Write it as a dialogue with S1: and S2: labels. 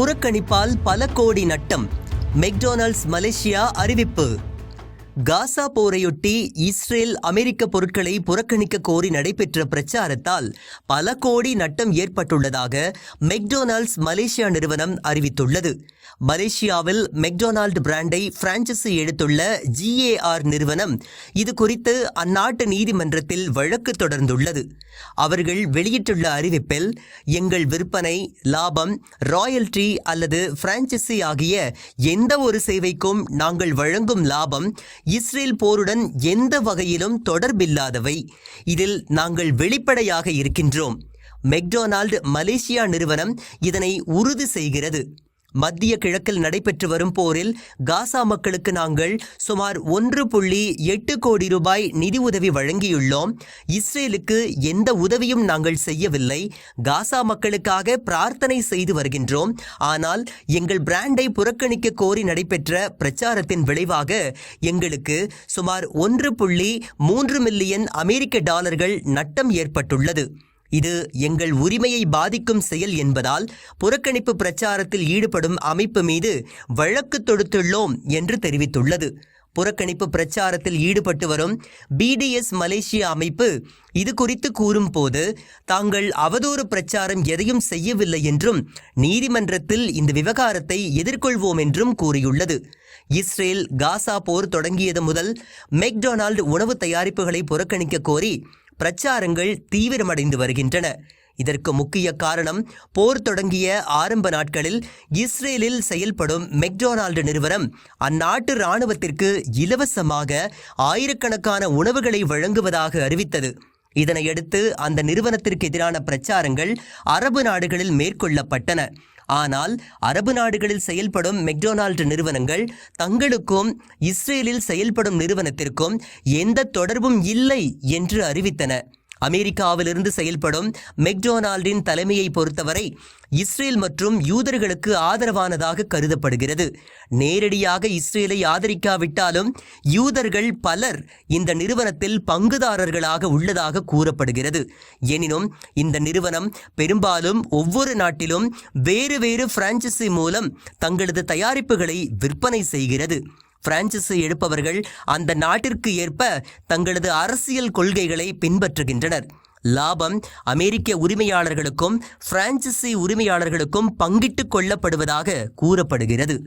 S1: புறக்கணிப்பால் பல கோடி நட்டம். மெக்டொனால்ட்ஸ் மலேசியா அறிவிப்பு. காசா போரையொட்டி இஸ்ரேல் அமெரிக்க பொருட்களை புறக்கணிக்க கோரி நடைபெற்ற பிரச்சாரத்தால் பல கோடி நட்டம் ஏற்பட்டுள்ளதாக மெக்டொனால்ட்ஸ் மலேசியா நிறுவனம் அறிவித்துள்ளது. மலேசியாவில் மெக்டொனால்டு பிராண்டை பிரான்சஸி எடுத்துள்ள ஜிஏஆர் நிறுவனம் இது குறித்து அந்நாட்டு நீதிமன்றத்தில் வழக்கு தொடர்ந்துள்ளது. அவர்கள் வெளியிட்டுள்ள அறிவிப்பில் எங்கள் விற்பனை லாபம் ராயல்டி அல்லது பிரான்சஸி ஆகிய எந்த ஒரு சேவைக்கும் நாங்கள் வழங்கும் லாபம் இஸ்ரேல் போருடன் எந்த வகையிலும் தொடர்பில்லாதவை. இதில் நாங்கள் வெளிப்படையாக இருக்கின்றோம். மெக்டொனால்டு மலேசியா நிறுவனம் இதனை உறுதி செய்கிறது. மத்திய கிழக்கில் நடைபெற்று வரும் போரில் காசா மக்களுக்கு நாங்கள் சுமார் ஒன்று புள்ளி எட்டு கோடி ரூபாய் நிதி உதவி வழங்கியுள்ளோம். இஸ்ரேலுக்கு எந்த உதவியும் நாங்கள் செய்யவில்லை. காசா மக்களுக்காக பிரார்த்தனை செய்து வருகின்றோம். ஆனால் எங்கள் பிராண்டை புறக்கணிக்க கோரி நடைபெற்ற பிரச்சாரத்தின் விளைவாக எங்களுக்கு சுமார் ஒன்று புள்ளி மூன்று மில்லியன் அமெரிக்க டாலர்கள் நட்டம் ஏற்பட்டுள்ளது. இது எங்கள் உரிமையை பாதிக்கும் செயல் என்பதால் புறக்கணிப்பு பிரச்சாரத்தில் ஈடுபடும் அமைப்பு மீது வழக்கு தொடுத்துள்ளோம் என்று தெரிவித்துள்ளது. புறக்கணிப்பு பிரச்சாரத்தில் ஈடுபட்டு வரும் பிடிஎஸ் மலேசியா அமைப்பு இது குறித்து கூறும்போது தாங்கள் அவதூறு பிரச்சாரம் எதையும் செய்யவில்லை என்றும் நீதிமன்றத்தில் இந்த விவகாரத்தை எதிர்கொள்வோம் என்றும் கூறியுள்ளது. இஸ்ரேல் காசா போர் தொடங்கியது முதல் மெக்டொனால்டு உணவு தயாரிப்புகளை புறக்கணிக்க கோரி பிரச்சாரங்கள் தீவிரமடைந்து வருகின்றன. இதற்கு முக்கிய காரணம் போர் தொடங்கிய ஆரம்ப நாட்களில் இஸ்ரேலில் செயல்படும் மெக்டொனால்டு நிறுவனம். அந்நாட்டு இராணுவத்திற்கு இலவசமாக ஆயிரக்கணக்கான உணவுகளை வழங்குவதாக அறிவித்தது. இதனையடுத்து அந்த நிறுவனத்திற்கு எதிரான பிரச்சாரங்கள் அரபு நாடுகளில் மேற்கொள்ளப்பட்டன. ஆனால் அரபு நாடுகளில் செயல்படும் மெக்டொனால்டு நிறுவனங்கள் தங்களுக்கும் இஸ்ரேலில் செயல்படும் நிறுவனத்திற்கும் எந்த தொடர்பும் இல்லை என்று அறிவித்தன. அமெரிக்காவிலிருந்து செயல்படும் மெக்டொனால்டின் தலைமையை பொறுத்தவரை இஸ்ரேல் மற்றும் யூதர்களுக்கு ஆதரவானதாக கருதப்படுகிறது. நேரடியாக இஸ்ரேலை ஆதரிக்காவிட்டாலும் யூதர்கள் பலர் இந்த நிறுவனத்தில் பங்குதாரர்களாக உள்ளதாக கூறப்படுகிறது. எனினும் இந்த நிறுவனம் பெரும்பாலும் ஒவ்வொரு நாட்டிலும் வேறு வேறு பிரான்ச்சைசி மூலம் தங்களது தயாரிப்புகளை விற்பனை செய்கிறது. பிரான்சிஸை எடுப்பவர்கள் அந்த நாட்டிற்கு ஏற்ப தங்களது அரசியல் கொள்கைகளை பின்பற்றுகின்றனர். லாபம் அமெரிக்க உரிமையாளர்களுக்கும் பிரான்சிசி உரிமையாளர்களுக்கும் பங்கிட்டுக் கொள்ளப்படுவதாக கூறப்படுகிறது.